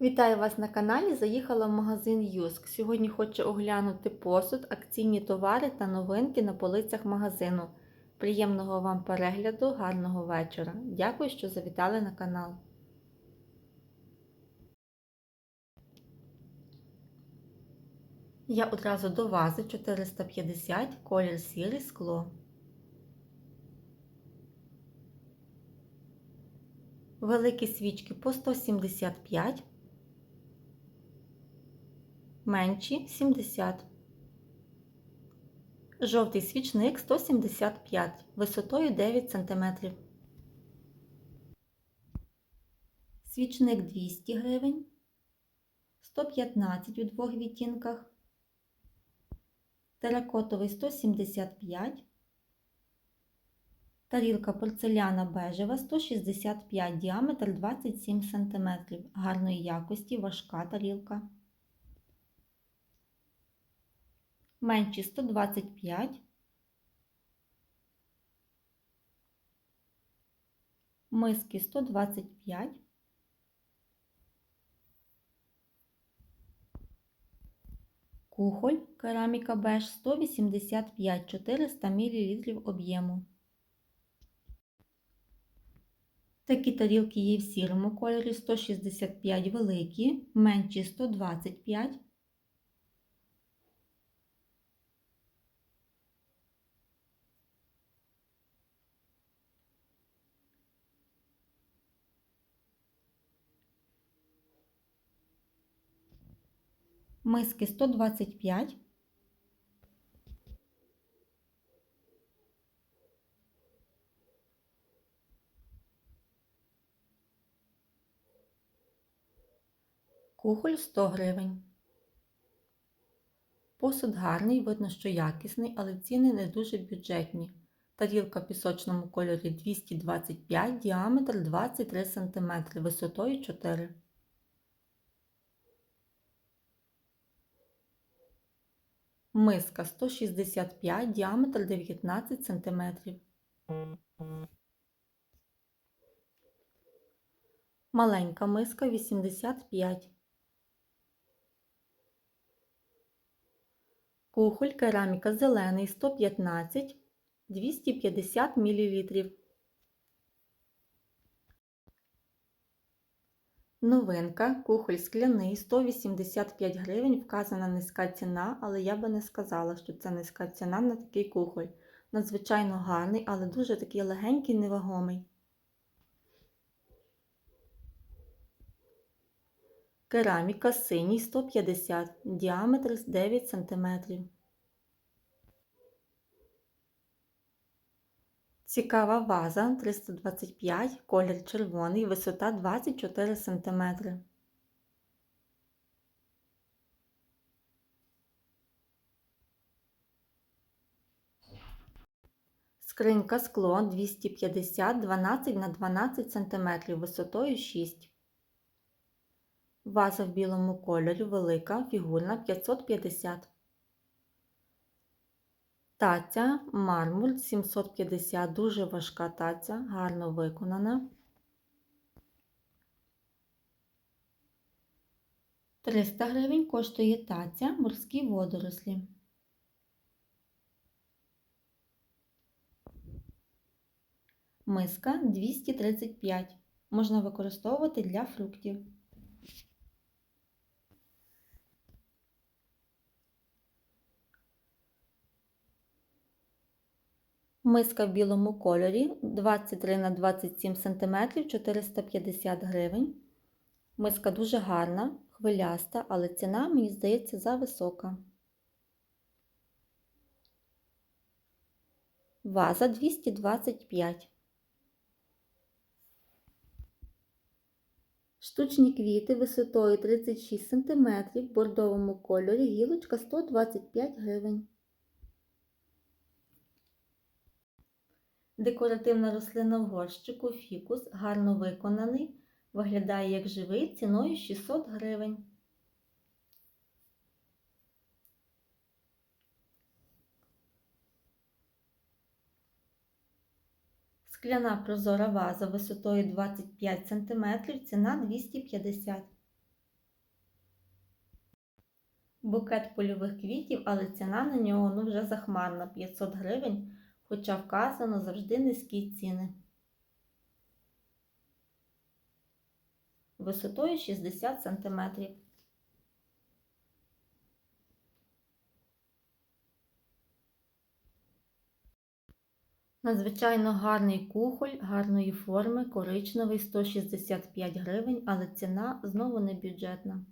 Вітаю вас на каналі. Заїхала в магазин Юск. Сьогодні хочу оглянути посуд, акційні товари та новинки на полицях магазину. Приємного вам перегляду, гарного вечора. Дякую, що завітали на канал. Я одразу до вази 450, колір сірий скло. Великі свічки по 175, менші 70. Жовтий свічник 175 висотою 9 см. Свічник 200 гривень, 115 у двох відтінках, теракотовий 175 Тарілка порцеляна бежева 165 діаметр 27 см. Гарної якості важка тарілка. Менші 125. Миски 125. Кухоль кераміка беж 185 400 мл об'єму. Такі тарілки є в сірому кольорі 165 великі, менші 125. Миски 125. Кухоль 100 гривень. Посуд гарний, видно, що якісний, але ціни не дуже бюджетні. Тарілка в пісочному кольорі 225, діаметр 23 см, висотою 4 Миска 165, діаметр 19 см. Маленька миска 85 Кухоль кераміка зелений 115 250 мл. Новинка кухоль скляний 185 гривень. Вказана низька ціна, але я би не сказала, що це низька ціна на такий кухоль. Надзвичайно гарний, але дуже такий легенький, невагомий. Кераміка синій 150, діаметр 9 см. Цікава ваза 325, колір червоний, висота 24 см. Скринька скло 250 12 на 12 см висотою 6 Ваза в білому кольорі велика, фігурна 550. Таця мармуль 750, дуже важка таця, гарно виконана. 300 гривень коштує таця морські водорослі. Миска 235. Можна використовувати для фруктів. Миска в білому кольорі 23 на 27 см 450 гривень. Миска дуже гарна, хвиляста, але ціна, мені здається, зависока. Ваза 225. Штучні квіти висотою 36 см в бордовому кольорі гілочка 125 гривень. Декоративна рослина в горщику фікус гарно виконаний, виглядає як живий ціною 600 гривень. Скляна прозора ваза висотою 25 см, ціна 250. Букет польових квітів, але ціна на нього ну вже захмарна 500 гривень, хоча вказано завжди низькі ціни. Висотою 60 см. Надзвичайно гарний кухоль гарної форми, коричневий 165 гривень, але ціна знову не бюджетна.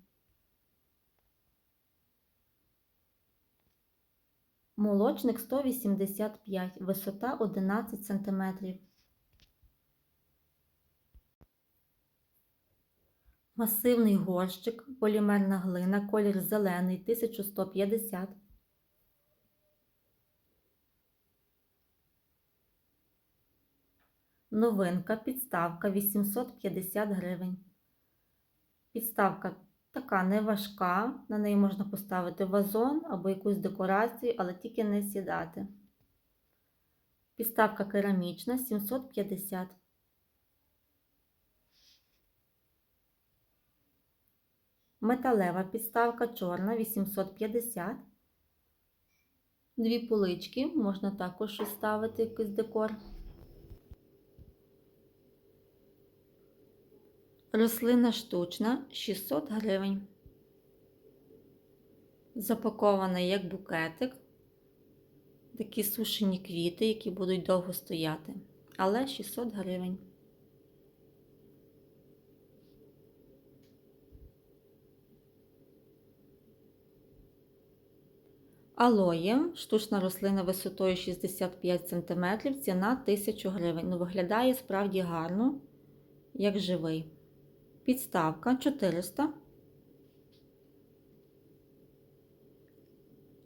Молочник 185, висота 11 см. Масивний горщик, полімерна глина, колір зелений 1150. Новинка, підставка 850 гривень. Підставка така не важка, на неї можна поставити вазон або якусь декорацію, але тільки не сідати. Підставка керамічна 750. Металева підставка чорна 850. Дві полички, можна також ставити, якийсь декор. Рослина штучна 600 гривень. Запакована як букетик. Такі сушені квіти, які будуть довго стояти. Але 600 гривень. Алоє, штучна рослина висотою 65 см, ціна 1000 гривень. Ну, виглядає справді гарно, як живий. Підставка 400.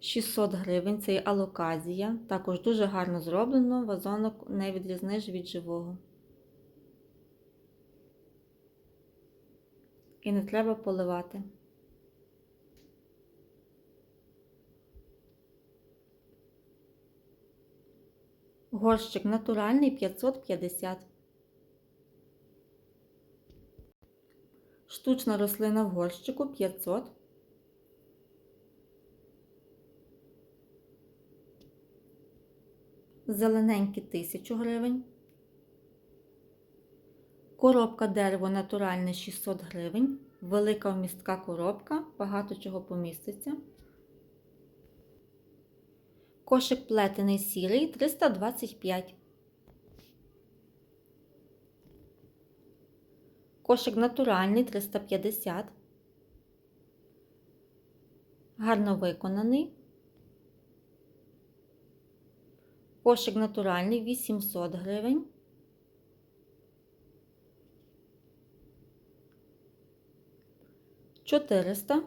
600 гривень, це є алоказія. Також дуже гарно зроблено, вазонок не відрізниш від живого. І не треба поливати. Горщик натуральний 550. Штучна рослина в горщику 500. Зелененький 1000 гривень. Коробка дерево натуральне 600 гривень. Велика вмістка коробка, багато чого поміститься. Кошик плетений сірий 325. Кошик натуральний 350. Гарно виконаний. Кошик натуральний 800 гривень. Чотириста.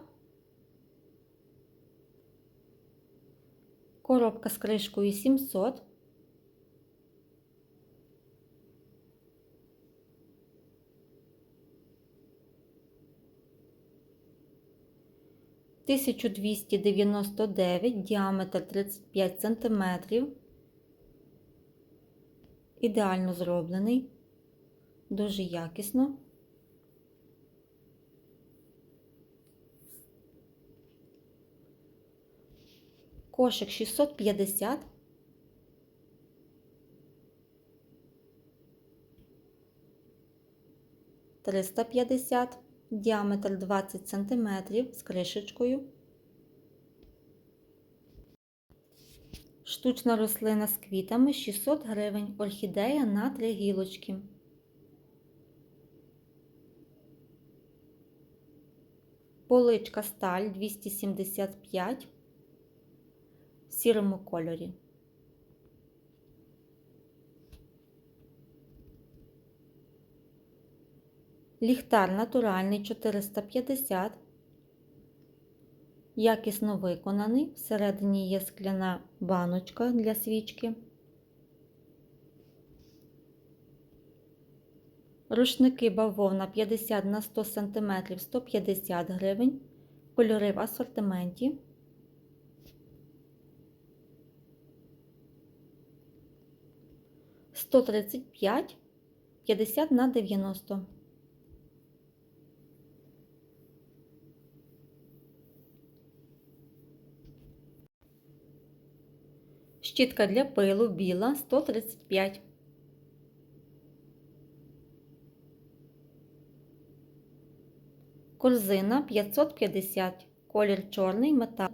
Коробка з кришкою 700. Тисячу двісті дев'яносто дев'ять, діаметр 35 сантиметрів. Ідеально зроблений, дуже якісно. Кошик 650. Триста п'ятдесят, діаметр 20 сантиметрів з кришечкою. Штучна рослина з квітами 600 гривень. Орхідея на три гілочки. Поличка сталь 275 в сірому кольорі. Ліхтар натуральний 450. Якісно виконаний. Всередині є скляна баночка для свічки. Рушники бавовна 50 на 100 см 150 гривень. Кольори в асортименті. Сто тридцять п'ять п'ятдесят на дев'яносто. Щітка для пилу біла 135. Корзина 550. Колір чорний метал.